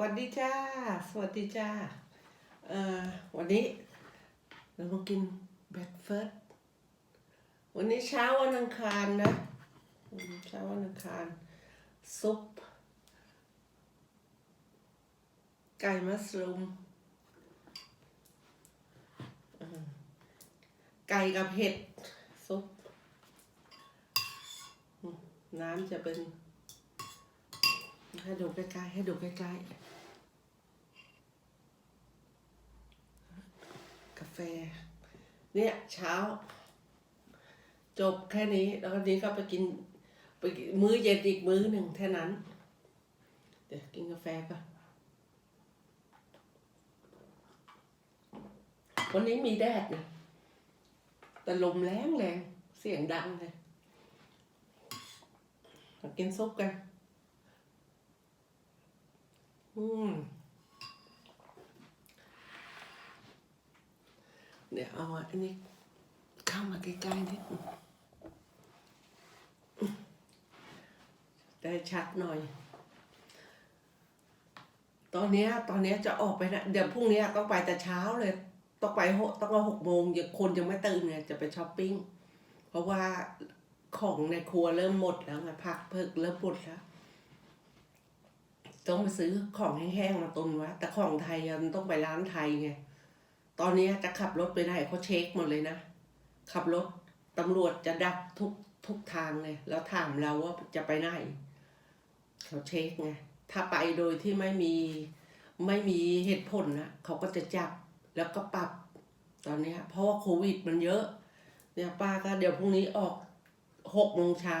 วัสดีจ้า สวัสดีจ้า เอ่อ วันนี้เรามากินเบรคเฟิร์สวันนี้เช้าวันอังคารนะ เช้าวันอังคาร ซุป ไก่มัสลูมไก่กับเห็ด ซุป น้ำจะเป็นให้ดูใกล้ๆให้ดูใกล้ๆ กาแฟ เนี่ยเช้า จบแค่นี้แล้วก็นี้ก็ไปกินไปมื้อเย็นอีกมื้อหนึ่งแค่นั้น เดี๋ยวกินกาแฟก่อนวันนี้มีแดดนะแต่ลมแรงแรงเสียงดังเลยกินซุปกัน อืม เดี๋ยวเอาอันนี้เข้ามาใกล้ๆนิดได้ชัดหน่อย ตอนนี้ตอนนี้จะออกไปนะเดี๋ยวพรุ่งนี้ต้องไปแต่เช้าเลย ต้องไปหกต้องมาหกโมงยังคนยังไม่ตื่นไงจะไปช้อปปิ้ง เพราะว่าของในครัวเริ่มหมดแล้วไงผักเพิกเริ่มหมดแล้วต้องไปซื้อของแห้งๆมาตุนไว้แต่ของไทยอะมันต้องไปร้านไทยไง ตอนนี้จะขับรถไปไหนเขาเช็คหมดเลยนะ ขับรถตำรวจจะดักทุกทุกทางเลย แล้วถามเราว่าจะไปไหนเขาเช็คไงถ้าไปโดยที่ไม่มีไม่มีเหตุผลนะเขาก็จะจับแล้วก็ปรับตอนนี้เพราะว่าโควิดมันเยอะ เนี่ยป้าก็เดี๋ยวพรุ่งนี้ออกหกโมงเช้า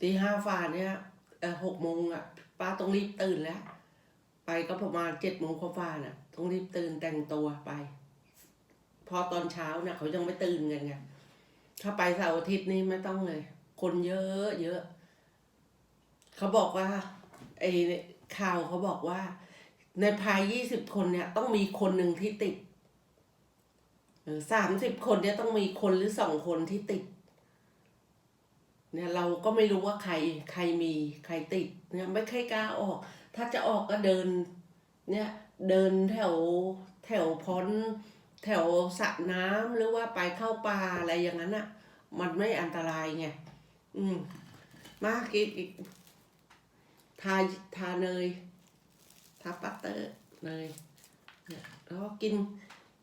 ตีห้าฝ่าเนี่ยเออหกโมงอะ ป้าต้องรีบตื่นแล้ว ไปก็ประมาณเจ็ดโมงกว่าน่ะต้องรีบตื่นแต่งตัวไป พอตอนเช้าเนี่ยเขายังไม่ตื่นกันไงถ้าไปเสาร์อาทิตย์นี่ไม่ต้องเลย คนเยอะเยอะ เขาบอกว่าไอ้ข่าวเขาบอกว่า ในภายยี่สิบคนเนี่ย ต้องมีคนหนึ่งที่ติดสามสิบคนเนี่ยต้องมีคนหรือสองคนที่ติด เนี่ยเราก็ไม่รู้ว่าใครใครมีใครติดเนี่ยไม่ค่อยกล้าออก ถ้าจะออกก็เดิน เนี่ยเดินแถวแถวพ้นแถวสระน้ำหรือว่าไปเข้าป่าอะไรอย่างนั้นอะ มันไม่อันตรายไงอืม มากินอีกทาทาเนยทาปัตเตอร์เนยเนี่ยแล้วก็กิน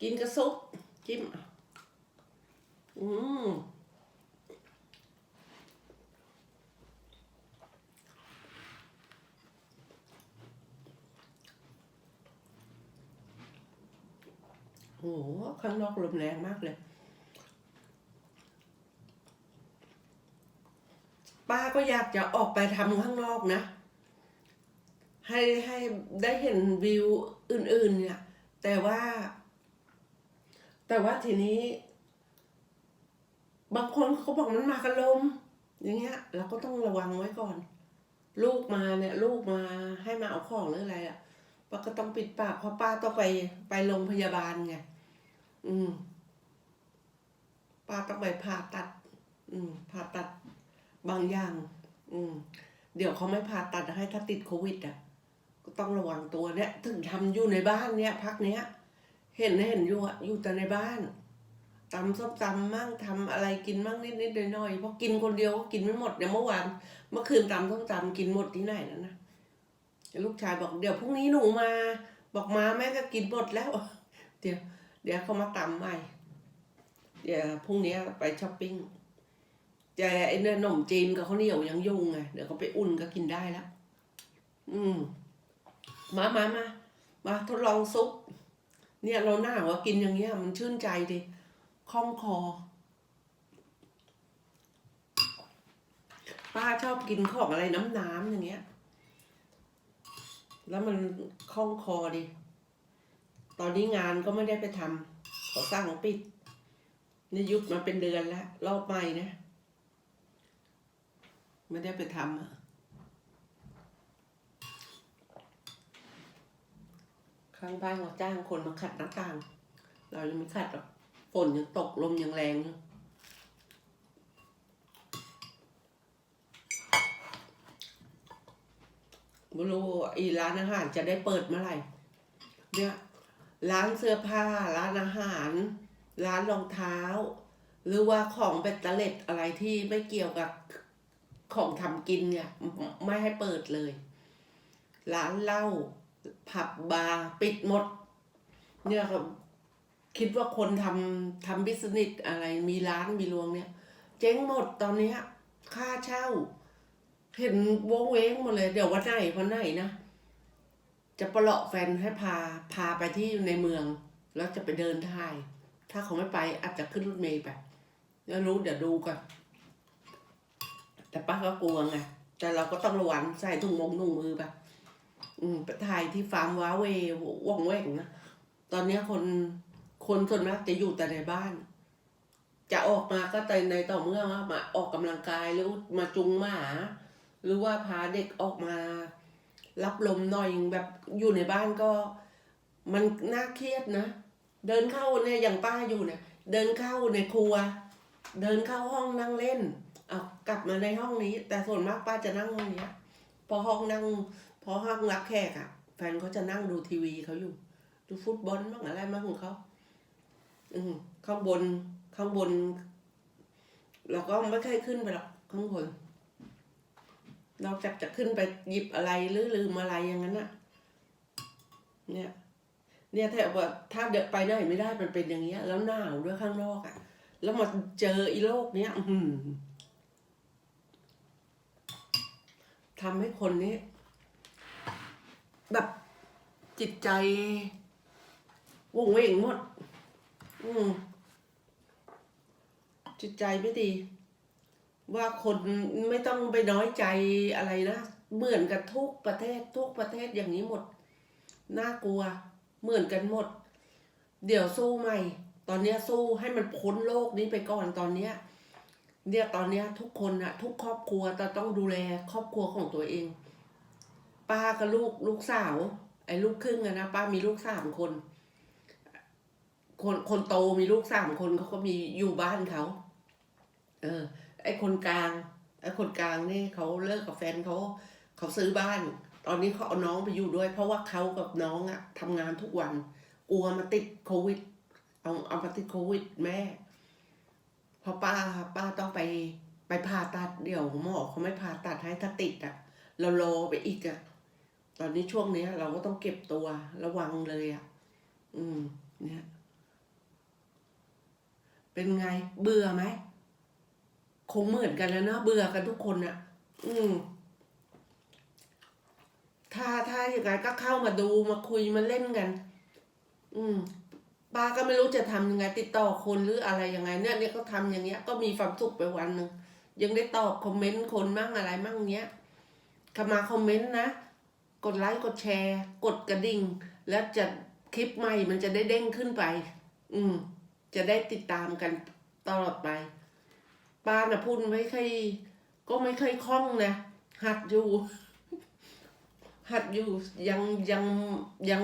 กินกระซุปจิ้มอืม โอ้โหข้างนอกลมแรงมากเลย ป้าก็อยากจะออกไปทำข้างนอกนะ ให้ให้ได้เห็นวิวอื่น ๆ เนี่ย แต่ว่า แต่ว่าทีนี้ บางคนเขาบอกมันมากันลม อย่างเงี้ย เราก็ต้องระวังไว้ก่อน ลูกมาเนี่ย ลูกมาให้มาเอาของหรืออะไรอะ ป้าก็ต้องปิดปากเพราะป้าต้องไปไปโรงพยาบาลไงอืม ป้าต้องไปผ่าตัด อืม ผ่าตัดบางอย่าง อืม เดี๋ยวเขาไม่ผ่าตัดให้ถ้าติดโควิด อะ ก็ต้องระวังตัวเนี่ย ถึงทำอยู่ในบ้านเนี่ยพักเนี้ย เห็นเห็นอยู่อะอยู่แต่ในบ้านตำส้มตำมั่งทำอะไรกินมั่งนิดนิดๆหน่อยๆเพราะกินคนเดียวก็กินไม่หมดเดี๋ยวเมื่อวานเมื่อคืนตำส้มตำกินหมดที่ไหนนั่นนะ ลูกชายบอกเดี๋ยวพรุ่งนี้หนูมา บอกมาแม่ก็กินหมดแล้ว เดี๋ยว เดี๋ยวเขามาตำใหม่ เดี๋ยวพรุ่งนี้ไปช้อปปิ้งแต่ไอ้เนี่ยขนมจีนกับข้าวเหนียวยังยุ่งไงเดี๋ยวเขาไปอุ่นก็กินได้แล้ว อืม มามามามาทดลองซุป เนี่ยเราหน้าว่ากินอย่างเงี้ย มันชื่นใจดิคล่องคอ ป้าชอบกินของอะไรน้ำน้ำๆอย่างเงี้ย แล้วมันคล่องคอดิตอนนี้งานก็ไม่ได้ไปทำเขาสั่งปิด นี่ยุบมาเป็นเดือนแล้ว รอบใหม่นะ ไม่ได้ไปทำอะข้างบ้านเขาจ้างคนมาขัดหน้าต่าง เรายังไม่ขัดหรอก ฝนยังตกลมยังแรงอยู่ ไม่รู้อีร้านอาหารจะได้เปิดเมื่อไหร่ เนี่ยร้านเสื้อผ้า ร้านอาหาร ร้านรองเท้า หรือว่าของเบ็ดเตล็ดอะไรที่ไม่เกี่ยวกับของทำกินเนี่ยไม่ให้เปิดเลย ร้านเหล้าผับบาร์ปิดหมด เนี่ยครับคิดว่าคนทำทำบิสเนสอะไรมีร้านมีรวงเนี่ย เจ๊งหมดตอนนี้ค่าเช่า เห็นวงเว้งหมดเลย เดี๋ยววันไหนวันไหนนะจะประเลาะแฟนให้พาพาไปที่ในเมือง แล้วจะไปเดินถ่าย ถ้าเขาไม่ไปอาจจะขึ้นรถเมล์ไปแล้วรู้เดี๋ยวดูก่อนแต่ป้าก็กลัวไงแต่เราก็ต้องระวังใส่ถุงมงถุงมือไปอืมไปถ่ายที่ฟาร์มว้าเวว่องแวงนะตอนนี้คนคนส่วนมากจะอยู่แต่ในบ้าน จะออกมาก็แต่ในต่อเมื่อว่ามาออกกำลังกายหรือมาจุงหมา หรือว่าพาเด็กออกมา รับลมหน่อยแบบอยู่ในบ้านก็ มันน่าเครียดนะ เดินเข้าเนี่ยอย่างป้าอยู่เนี่ยเดินเข้าในครัว เดินเข้าห้องนั่งเล่นเอากลับมาในห้องนี้ แต่ส่วนมากป้าจะนั่งห้องนี้พอห้องนั่งพอห้องรับแขกอะแฟนเขาจะนั่งดูทีวีเขาอยู่ ดูฟุตบอลบ้างอะไรบ้างของเขาอืมข้างบนข้างบนเราก็ไม่ค่อยขึ้นไปหรอกข้างบน นอกจากจะขึ้นไปหยิบอะไรหรือลืมอะไรอย่างนั้นอะเนี่ย เนี่ยถ้าว่าถ้าเดินไปไหนไม่ได้มันเป็นอย่างเงี้ย แล้วหนาวด้วยข้างนอกอะแล้วมาเจออีโลกเนี้ยอืทำให้คนนี้ แบบจิตใจวงเวงหมด อืมจิตใจไม่ดี ว่าคนไม่ต้องไปน้อยใจอะไรนะ เหมือนกันทุกประเทศทุกประเทศอย่างนี้หมด น่ากลัว เหมือนกันหมด เดี๋ยวสู้ใหม่ ตอนนี้สู้ให้มันพ้นโลกนี้ไปก่อนตอนเนี้ยเนี่ยตอนเนี้ยทุกคนอะทุกครอบครัวจะต้องดูแลครอบครัวของตัวเอง ป้ากับลูกลูกสาว ไอ้ลูกครึ่งอะนะป้ามีลูกสามคน คนคนโตมีลูกสามคนเขาก็มีอยู่บ้านเขา เออ ไอ้คนกลางไอ้คนกลางนี่เขาเลิกกับแฟนเขาเขาซื้อบ้าน ตอนนี้เขาเอาน้องไปอยู่ด้วย เพราะว่าเขากับน้องอะทำงานทุกวันกลัวมาติดโควิด เอาเอามาติดโควิดแม่พราะป้าป้าต้องไปไปผ่าตัดเดี๋ยวหมอเขาไม่ผ่าตัดให้ถ้าติดอะเรารอไปอีกอะตอนนี้ช่วงเนี้ย เราก็ต้องเก็บตัวระวังเลยอะอืมเนี่ย เป็นไงเบื่อไหม คงเหมือนกันแล้วเนะเบื่อกันทุกคนอะอืม ถ้าถ้าอย่างไรก็เข้ามาดูมาคุยมาเล่นกัน อืมป้าก็ไม่รู้จะทำยังไง ติดต่อคนหรืออะไรยังไง เนี่ยเนี่ยก็ทำอย่างเงี้ย ก็มีความสุขไปวันหนึ่งยังได้ตอบคอมเมนต์คนมั่งอะไรมั่งเงี้ยเข้ามาคอมเมนต์นะกดไลค์กดแชร์ กดกระดิ่ง แล้วจะคลิปใหม่มันจะได้เด้งขึ้นไป อืม จะได้ติดตามกันตลอดไป ป้าน่ะพูดไม่ค่อยก็ไม่ค่อยคล่องนะ หัดอยู่ หัดอยู่ยังยังยัง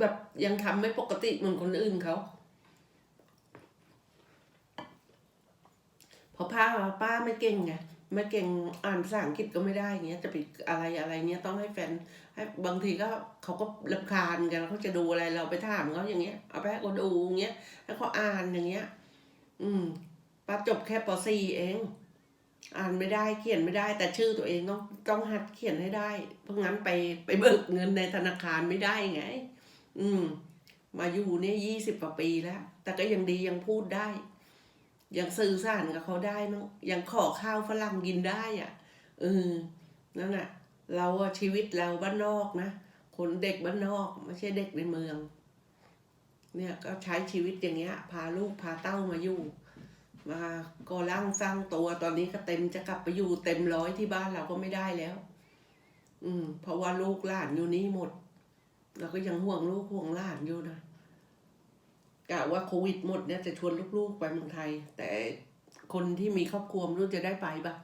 แบบยังทำไม่ปกติเหมือนคนอื่นเขาเพราะป้าป้าไม่เก่งไงไม่เก่งอ่านภาษาอังกฤษก็ไม่ได้เงี้ยจะไปอะไรอะไรเงี้ยต้องให้แฟนให้บางทีก็เขาก็รำคาญกันเขาจะดูอะไรเราไปถามเขาอย่างเงี้ยเอาไปให้เขาดูอย่างเงี้ยให้เขาอ่านอย่างเงี้ย อืม ป้าจบแค่ป .4 เอง อ่านไม่ได้เขียนไม่ได้ แต่ชื่อตัวเองต้องต้องหัดเขียนให้ได้ เพราะงั้นไปไปเบิกเงินในธนาคารไม่ได้ไง อืม มาอยู่เนี่ยยี่สิบกว่าปีแล้ว แต่ก็ยังดียังพูดได้ ยังสื่อสารกับเขาได้มั้งยังขอข้าวฝรั่งกินได้อะเออนั่นแหะเราชีวิตเราบ้านนอกนะคนเด็กบ้านนอกไม่ใช่เด็กในเมือง เนี่ยก็ใช้ชีวิตอย่างเงี้ย พาลูกพาเต้ามาอยู่ มาก่อร่างสร้างตัวตอนนี้ก็เต็มจะกลับไปอยู่เต็มร้อยที่บ้านเราก็ไม่ได้แล้ว อืม เพราะว่าลูกหลานอยู่นี่หมดเราก็ยังห่วงลูกห่วงหลานอยู่นะกะว่าโควิดหมดเนี่ยจะชวนลูกๆไปเมืองไทย แต่คนที่มีครอบครัวไม่รู้จะได้ไปปะ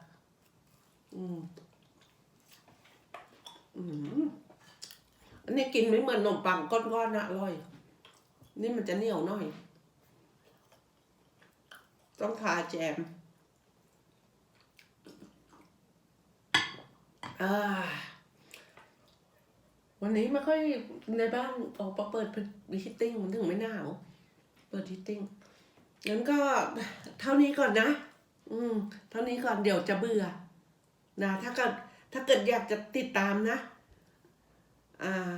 อืม อืมอันนี้กินไม่เหมือนขนมปังก้อนๆนะอร่อย นี่มันจะเหนียวหน่อย ต้องทาแจมวันนี้ไม่ค่อยในบ้านออกมาเปิดฮิตติ้งมันถึงไม่หนาว เปิดฮิตติ้งงั้นก็เท่านี้ก่อนนะ อืม เท่านี้ก่อนเดี๋ยวจะเบื่อ นะ ถ้าเกิดถ้าเกิดอยากจะติดตามนะ อ่า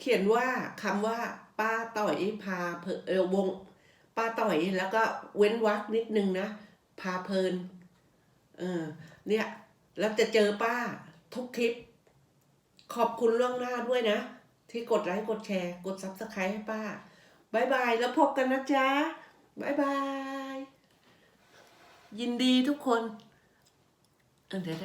เขียนว่าคำว่า ป้าต่อยพาเพลินเออวง ป้าต่อยแล้วก็เว้นวรรคนิดนึงนะ พาเพลิน เออ เนี่ย แล้วจะเจอป้าทุกคลิป ขอบคุณล่วงหน้าด้วยนะ ที่กดไลค์กดแชร์ กดซับสไครต์ให้ป้าบายบาย แล้วพบกันนะจ๊ะบายบาย ยินดีทุกคน เออเดี๋ยว